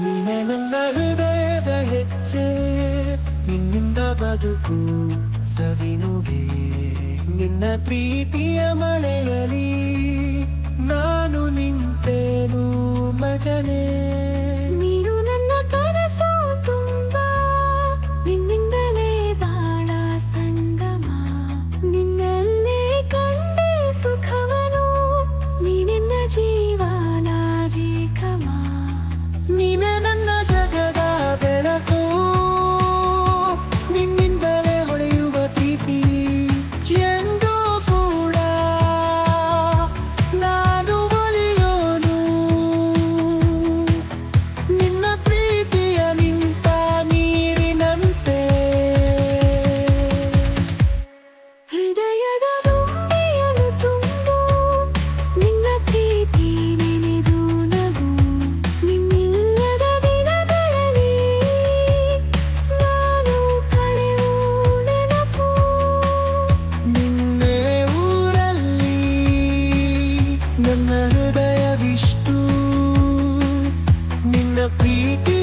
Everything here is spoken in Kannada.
ನೀನೆ ನನ್ನ ಹೃದಯದ ಹೆಜ್ಜೆ ನಿನ್ನಿಂದ ಬದುಕು ಸವಿನುಗೆ ನಿನ್ನ ಪ್ರೀತಿಯ ಮಳೆಯಲಿ ನಾನು ನಿಂತೇನು ಮಜನೇ. ನನ್ನ ಹೃದಯವಿಷ್ಟು ನಿನ್ನ ಪ್ರೀತಿ